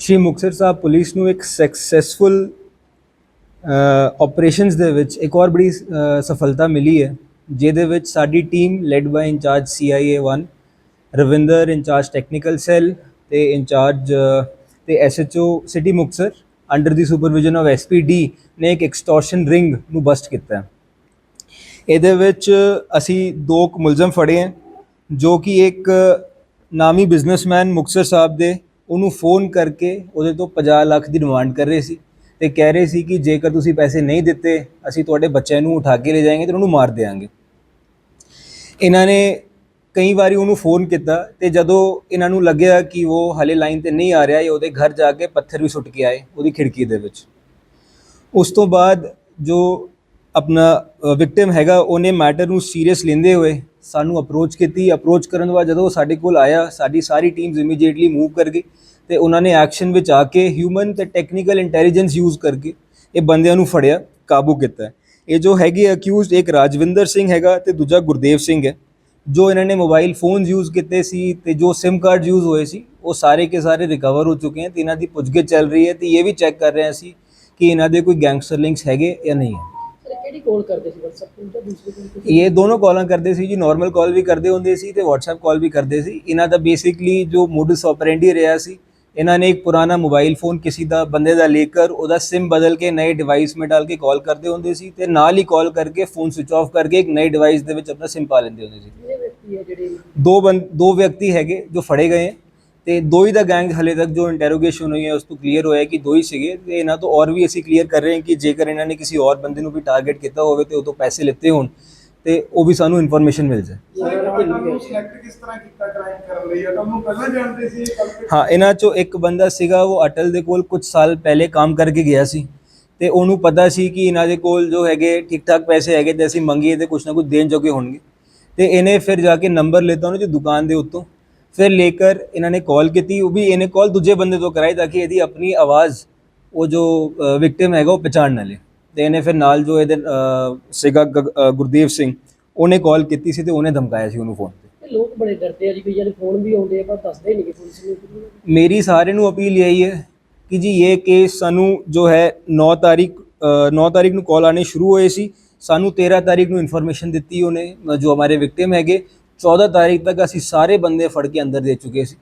ਸ਼੍ਰੀ Muktsar Sahib police ਨੂੰ ਇੱਕ successful operations ਦੇ ਵਿੱਚ ਇੱਕ ਹੋਰ ਬੜੀ ਸਫਲਤਾ ਮਿਲੀ ਹੈ, ਜਿਹਦੇ ਵਿੱਚ ਸਾਡੀ team led by incharge CIA 1 Ravinder, incharge technical cell ਤੇ ਇੰਚਾਰਜ ਤੇ SHO ਸਿਟੀ ਮੁਕਤਸਰ ਅੰਡਰ ਦੀ ਸੁਪਰਵਿਜ਼ਨ ਆਫ SPD ਨੇ ਇੱਕ ਐਕਸਟੋਰਸ਼ਨ ਰਿੰਗ ਨੂੰ ਬਸਟ ਕੀਤਾ ਇਹਦੇ ਵਿੱਚ ਅਸੀਂ ਦੋ ਮੁਲਜ਼ਮ ਫੜੇ ਹੈ, ਜੋ ਕਿ ਇੱਕ ਨਾਮੀ ਬਿਜ਼ਨਸਮੈਨ ਮੁਕਤਸਰ ਸਾਹਿਬ ਦੇ ਉਹਨੂੰ ਫੋਨ ਕਰਕੇ ਉਹਦੇ ਤੋਂ 50 ਲੱਖ ਦੀ ਡਿਮਾਂਡ ਕਰ ਰਹੇ ਸੀ ਤੇ ਕਹਿ ਰਹੇ ਸੀ ਕਿ ਜੇਕਰ ਤੁਸੀਂ ਪੈਸੇ ਨਹੀਂ ਦਿੱਤੇ, ਅਸੀਂ ਤੁਹਾਡੇ ਬੱਚਿਆਂ ਨੂੰ ਉਠਾ ਕੇ ਲੈ ਜਾਵਾਂਗੇ ਤੇ ਉਹਨੂੰ ਮਾਰ ਦੇਵਾਂਗੇ ਇਹਨਾਂ ਨੇ ਕਈ ਵਾਰੀ ਉਹਨੂੰ ਫੋਨ ਕੀਤਾ ਤੇ ਜਦੋਂ ਇਹਨਾਂ ਨੂੰ ਲੱਗਿਆ ਕਿ ਉਹ ਹਲੇ ਲਾਈਨ ਤੇ ਨਹੀਂ ਆ ਰਿਹਾ, ਇਹ ਉਹਦੇ ਘਰ ਜਾ ਕੇ ਪੱਥਰ ਵੀ ਸੁੱਟ ਕੇ ਆਏ ਉਹਦੀ ਖਿੜਕੀ ਦੇ ਵਿੱਚ। ਉਸ ਤੋਂ ਬਾਅਦ ਜੋ ਆਪਣਾ ਵਿਕਟਿਮ ਹੈਗਾ, ਉਹਨੇ ਮੈਟਰ ਨੂੰ ਸੀਰੀਅਸ ਲੈਂਦੇ ਹੋਏ ਸਾਨੂੰ ਅਪਰੋਚ ਕੀਤੀ। ਅਪਰੋਚ ਕਰਨ ਤੋਂ ਬਾਅਦ ਜਦੋਂ ਉਹ ਸਾਡੇ ਕੋਲ ਆਇਆ, ਸਾਡੀ ਸਾਰੀ ਟੀਮਸ ਇਮੀਡੀਏਟਲੀ ਮੂਵ ਕਰ ਗਈ ਤੇ ਉਹਨਾਂ ਨੇ ਐਕਸ਼ਨ ਵਿੱਚ ਆ ਕੇ ਹਿਊਮਨ ਤੇ ਟੈਕਨੀਕਲ ਇੰਟੈਲੀਜੈਂਸ ਯੂਜ਼ ਕਰਕੇ ਇਹ ਬੰਦਿਆਂ ਨੂੰ ਫੜਿਆ, ਕਾਬੂ ਕੀਤਾ। ਇਹ ਜੋ ਹੈਗੇ ਅਕਿਊਜ਼ਡ ਇੱਕ ਰਾਜਵਿੰਦਰ ਸਿੰਘ ਹੈਗਾ ਤੇ ਦੂਜਾ ਗੁਰਦੇਵ ਸਿੰਘ ਹੈ, ਜੋ ਇਹਨਾਂ ਨੇ ਮੋਬਾਈਲ ਫੋਨਸ ਯੂਜ਼ ਕੀਤੇ ਸੀ ਤੇ ਜੋ SIM ਕਾਰਡ ਯੂਜ਼ ਹੋਏ ਸੀ, ਉਹ ਸਾਰੇ ਕੇ ਸਾਰੇ ਰਿਕਵਰ ਹੋ ਚੁੱਕੇ ਹਨ ਤੇ ਇਹਨਾਂ ਦੀ ਪੁੱਛਗਿੱਛ ਚੱਲ ਰਹੀ ਹੈ ਤੇ ਇਹ ਵੀ ਚੈੱਕ ਕਰ ਰਹੇ ਹਾਂ ਅਸੀਂ ਕਿ ਇਹਨਾਂ ਦੇ ਕੋਈ ਗੈਂਗਸਟਰ ਲਿੰਕਸ ਹੈਗੇ ਜਾਂ ਨਹੀਂ ਹੈ। ਕਿਹੜੀ ਕਾਲ ਕਰਦੇ ਸੀ WhatsApp ਤੇ ਜਾਂ ਦੂਸਰੀ ਕਾਲ ਤੇ ਇਹ ਦੋਨੋਂ ਕਾਲਾਂ ਕਰਦੇ ਸੀ ਜੀ ਨਾਰਮਲ ਕਾਲ ਵੀ ਕਰਦੇ ਹੁੰਦੇ ਸੀ ਤੇ WhatsApp ਕਾਲ ਵੀ ਕਰਦੇ ਸੀ। ਇਹਨਾਂ ਦਾ ਬੇਸਿਕਲੀ ਜੋ ਮੋਡਸ ਆਪਰੈਂਡੀ ਰਿਹਾ ਸੀ ਇਹਨਾਂ ਨੇ ਇੱਕ ਪੁਰਾਣਾ ਮੋਬਾਈਲ ਫੋਨ ਕਿਸੇ ਦਾ ਬੰਦੇ ਦਾ ਲੈ ਕੇ ਉਹਦਾ SIM ਬਦਲ ਕੇ ਨਏ ਡਿਵਾਈਸ ਮੇ ਡਾਲ ਕੇ ਕਾਲ ਕਰਦੇ ਹੁੰਦੇ ਸੀ ਤੇ ਨਾਲ ਹੀ ਕਾਲ ਕਰਕੇ ਫੋਨ ਸਵਿਚ ਆਫ ਕਰਕੇ ਇੱਕ ਨਏ ਡਿਵਾਈਸ ਦੇ ਵਿੱਚ ਆਪਣਾ SIM ਪਾ ਲੈਂਦੇ ਹੁੰਦੇ ਸੀ। ਦੋ ਬੰ- ਦੋ ਵਿਅਕਤੀ ਹੈਗੇ ਜੋ ਫੜੇ ਗਏ ਹੈ। ਤੇ ਦੋ ਹੀ ਦਾ ਗੈਂਗ ਹਲੇ ਤੱਕ ਜੋ ਇੰਟਰੋਗੇਸ਼ਨ ਹੋਈ ਹੈ ਉਸ ਤੋਂ ਕਲੀਅਰ ਹੋਇਆ ਕਿ ਦੋ ਹੀ ਸੀਗੇ ਤੇ ਇਹਨਾਂ ਤੋਂ ਔਰ ਵੀ ਅਸੀਂ ਕਲੀਅਰ ਕਰ ਰਹੇ ਹਾਂ ਕਿ ਜੇਕਰ ਇਹਨਾਂ ਨੇ ਕਿਸੇ ਔਰ ਬੰਦੇ ਨੂੰ ਵੀ ਟਾਰਗੇਟ ਕੀਤਾ ਹੋਵੇ ਤੇ ਉਹ ਤੋਂ ਪੈਸੇ ਲਿੱਤੇ ਹੋਣ ਤੇ ਉਹ ਵੀ ਸਾਨੂੰ ਇਨਫੋਰਮੇਸ਼ਨ ਮਿਲ ਜਾਏ। ਤੁਹਾਨੂੰ ਸਿਲੈਕਟ ਕਿਸ ਤਰ੍ਹਾਂ ਕੀਤਾ ਕ੍ਰਾਈਮ ਕਰਨ ਲਈ? ਆ ਤੁਹਾਨੂੰ ਪਹਿਲਾਂ ਜਾਣਦੇ ਸੀ ਇਹ culprit? ਹਾਂ ਇਹਨਾਂ ਚੋਂ ਇੱਕ ਬੰਦਾ ਸੀਗਾ ਉਹ ਅਟਲ ਦੇ ਕੋਲ ਕੁਝ ਸਾਲ ਪਹਿਲੇ ਕੰਮ ਕਰਕੇ ਗਿਆ ਸੀ ਤੇ ਉਹਨੂੰ ਪਤਾ ਸੀ ਕਿ ਇਹਨਾਂ ਦੇ ਕੋਲ ਜੋ ਹੈਗੇ ਠੀਕ ਠਾਕ ਪੈਸੇ ਹੈਗੇ ਤੇ ਅਸੀਂ ਮੰਗੀਏ ਤੇ ਕੁਝ ਨਾ ਕੁਝ ਦੇਣ ਜੋਗੇ ਹੋਣਗੇ। ਤੇ ਇਹਨੇ ਫਿਰ ਜਾ ਕੇ ਨੰਬਰ ਲਿੱਤਾ ਉਹਨੇ ਦੀ ਦੁਕਾਨ ਦੇ ਉੱਤੋਂ। ਫਿਰ ਲੇਕਰ ਇਹਨਾਂ ਨੇ ਕਾਲ ਕੀਤੀ ਉਹ ਵੀ ਇਹਨੇ ਕਾਲ ਦੂਜੇ ਬੰਦੇ ਤੋਂ ਕਰਾਈ ਤਾਂ ਕਿ ਇਹਦੀ ਆਪਣੀ ਆਵਾਜ਼ ਉਹ ਜੋ ਵਿਕਟਿਮ ਹੈਗਾ ਉਹ ਪਛਾਣ ਨਾ ਲੇ ਤੇ ਇਹਨੇ ਫਿਰ ਨਾਲ ਜੋ ਇਹਦੇ ਸੀਗਾ ਗ- ਅ, ਗੁਰਦੇਵ ਸਿੰਘ ਉਹਨੇ ਕਾਲ ਕੀਤੀ ਸੀ ਤੇ ਉਹਨੇ ਧਮਕਾਇਆ ਸੀ ਉਹਨੂੰ ਫੋਨ ਤੇ। ਲੋਕ ਬੜੇ ਡਰਦੇ ਆ ਜੀ ਕਈਆਂ ਦੇ ਫੋਨ ਵੀ ਆਉਂਦੇ ਆ ਪਰ ਦੱਸਦੇ ਨਹੀਂ ਕਿ ਪੁਲਿਸ ਨੂੰ। ਮੇਰੀ ਸਾਰਿਆਂ ਨੂੰ ਅਪੀਲ ਇਹੀ ਹੈ ਕਿ ਜੀ ਇਹ ਕੇਸ ਸਾਨੂੰ ਜੋ ਹੈ 9 ਤਾਰੀਖ ਅ, 9 ਤਾਰੀਖ ਨੂੰ ਕਾਲ ਆਣੇ ਸ਼ੁਰੂ ਹੋਏ ਸੀ। ਸਾਨੂੰ 13 ਤਾਰੀਖ ਨੂੰ ਇਨਫੋਰਮੇਸ਼ਨ ਦਿੱਤੀ ਉਹਨੇ ਜੋ ਹਮਾਰੇ ਵਿਕਟਿਮ ਹੈਗੇ। 14 ਤਾਰੀਖ ਤੱਕ ਅਸੀਂ ਸਾਰੇ ਬੰਦੇ ਫੜ ਕੇ ਅੰਦਰ ਦੇ ਚੁੱਕੇ ਸੀ।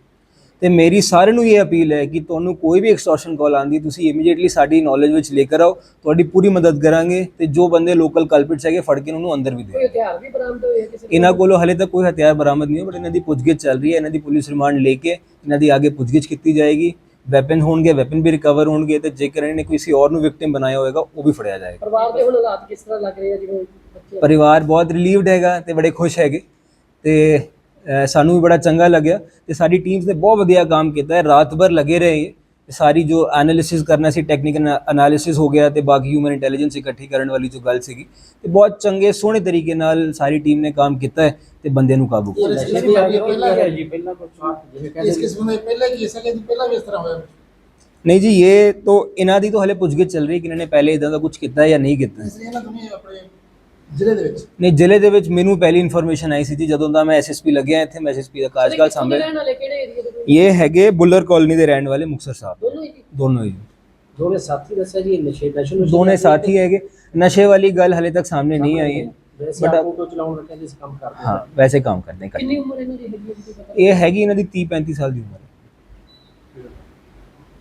ਤੇ ਮੇਰੀ ਸਾਰਿਆਂ ਨੂੰ ਇਹ ਅਪੀਲ ਹੈ ਕਿ ਤੁਹਾਨੂੰ ਕੋਈ ਵੀ ਐਕਸਟੋਰਸ਼ਨ ਕਾਲ ਆਂਦੀ ਤੁਸੀਂ ਇਮੀਡੀਏਟਲੀ ਸਾਡੀ ਨੌਲੇਜ ਵਿੱਚ ਲੈ ਕੇ ਆਓ ਤੁਹਾਡੀ ਪੂਰੀ ਮਦਦ ਕਰਾਂਗੇ ਤੇ ਜੋ ਬੰਦੇ ਲੋਕਲ ਕਲਪਿਟਸ ਹੈਗੇ ਫੜ ਕੇ ਉਹਨੂੰ ਅੰਦਰ ਵੀ ਦੇ ਹਥਿਆਰ ਵੀ ਬਰਾਮਦ ਹੋਏ ਆ ਕਿਸੇ ਕੋਲ? ਇਹਨਾਂ ਕੋਲੋਂ ਹਲੇ ਤੱਕ ਕੋਈ ਹਥਿਆਰ ਬਰਾਮਦ ਨਹੀਂ ਹੋਇਆ ਬਟ ਇਹਨਾਂ ਦੀ ਪੁੱਛਗਿੱਛ ਚੱਲ ਰਹੀ ਹੈ ਇਹਨਾਂ ਦੀ ਪੁਲਿਸ ਰਿਮਾਂਡ ਲੈ ਕੇ ਇਹਨਾਂ ਦੀ ਅੱਗੇ ਪੁੱਛਗਿੱਛ ਕੀਤੀ ਜਾਏਗੀ। ਵੈਪਨ ਹੋਣਗੇ ਵੈਪਨ ਵੀ ਰਿਕਵਰ ਹੋਣਗੇ ਤੇ ਜੇਕਰ ਇਹਨਾਂ ਨੇ ਕਿਸੇ ਹੋਰ ਨੂੰ ਵਿਕਟਿਮ ਬਣਾਇਆ ਹੋਵੇਗਾ ਉਹ ਵੀ ਫੜਿਆ ਜਾਏਗਾ। ਪਰਿਵਾਰ ਦੇ ਹੁਣ ਹਾਲਾਤ ਕਿਸ ਤਰ੍ਹਾਂ ਲੱਗ ਰਹੇ ਆ ਜਿਵੇਂ ਬੱਚੇ? ਪਰਿਵਾਰ ਬਹੁਤ ਰਿਲੀਵਡ ਹੈਗਾ ਤੇ ਬੜੇ ਖੁਸ਼ ਹੈਗੇ। ਤੇ ਸਾਨੂੰ ਵੀ ਬੜਾ ਚੰਗਾ ਲੱਗਿਆ ਤੇ ਸਾਡੀ ਟੀਮਸ ਨੇ ਬਹੁਤ ਵਧੀਆ ਕੰਮ ਕੀਤਾ ਹੈ। ਰਾਤ ਭਰ ਲੱਗੇ ਰਹੇ ਤੇ ਸਾਰੀ ਜੋ ਐਨਾਲਿਸਿਸ ਕਰਨਾ ਸੀ ਟੈਕਨੀਕਲ ਐਨਾਲਿਸਿਸ ਹੋ ਗਿਆ ਤੇ ਬਾਕੀ ਹਿਊਮਨ ਇੰਟੈਲੀਜੈਂਸ ਇਕੱਠੀ ਕਰਨ ਵਾਲੀ ਜੋ ਗੱਲ ਸੀਗੀ ਤੇ ਬਹੁਤ ਚੰਗੇ ਸੋਹਣੇ ਤਰੀਕੇ ਨਾਲ ਸਾਰੀ ਟੀਮ ਨੇ ਕੰਮ ਕੀਤਾ ਹੈ ਤੇ ਬੰਦੇ ਨੂੰ ਕਾਬੂ ਕੀਤਾ ਨਸ਼ੇ ਦੀ ਆਦਤ ਪਹਿਲਾਂ ਹੈ ਜੀ ਪਹਿਲਾਂ ਕੁਝ ਜਿਵੇਂ ਇਸ ਕਹਿੰਦੇ ਕਿਸਮ ਦੇ ਪਹਿਲਾਂ ਕੀ ਸਕੇ ਪਹਿਲਾਂ ਵੀ ਇਸ ਤਰ੍ਹਾਂ ਹੋਇਆ? ਨਹੀਂ ਜੀ ਇਹ तो ਇਹਨਾਂ ਦੀ ਤਾਂ ਹਲੇ ਪੁੱਛਗਿੱਛ ਚੱਲ ਰਹੀ ਕਿ ਇਹਨਾਂ ਨੇ ਪਹਿਲੇ ਇਦਾਂ ਦਾ ਕੁਝ ਕੀਤਾ ਹੈ ਜਾਂ ਨਹੀਂ ਕੀਤਾ ਜ਼ਿਲ੍ਹੇ ਦੇ ਵਿੱਚ? ਨਹੀਂ ਜ਼ਿਲ੍ਹੇ ਦੇ ਵਿੱਚ ਮੈਨੂੰ ਪਹਿਲੀ ਇਨਫੋਰਮੇਸ਼ਨ ਆਈ ਸੀ ਜੀ ਜਦੋਂ ਦਾ ਮੈਂ ਐਸਐਸਪੀ ਲੱਗਿਆ ਇੱਥੇ ਮੈਂ ਐਸਐਸਪੀ ਦਾ ਕਾਰਜਕਾਲ ਸਾਹਮਣੇ ਰਹਿਣ ਵਾਲੇ ਕਿਹੜੇ ਏਰੀਆ ਦੇ ਕੋਈ? ਇਹ ਹੈਗੇ ਬੁੱਲਰ ਕਾਲੋਨੀ ਦੇ ਰਹਿਣ ਵਾਲੇ ਮੁਕਤਸਰ ਸਾਹਿਬ। ਦੋਨੋਂ ਹੀ ਦੋਨੋਂ ਹੀ। ਦੋਨੇ ਸਾਥੀ ਦੱਸਿਆ ਜੀ ਨਸ਼ੇ ਨਸ਼ੇ ਨੂੰ ਦੋਨੇ ਸਾਥੀ ਹੈਗੇ। ਨਸ਼ੇ ਵਾਲੀ ਗੱਲ ਹਲੇ ਤੱਕ ਸਾਹਮਣੇ ਨਹੀਂ ਆਈ। ਹੈ ਵੈਸੇ But- ਆਪੋ ਤੋਂ ਚਲਾਉਣ ਰੱਖਿਆ ਜਿਸ ਕੰਮ ਕਰਦੇ ਹਾਂ ਵੈਸੇ ਕੰਮ ਕਰਦੇ ਕਰਦੇ ਕਿੰਨੀ ਉਮਰ ਇਹਨਾਂ ਦੀ ਹੈਗੀ ਹੈ ਜੀ ਕੋਈ ਪਤਾ ਇਹ ਹੈਗੀ ਇਹਨਾਂ ਦੀ 30 35 ਸਾਲ ਦੀ ਉਮਰ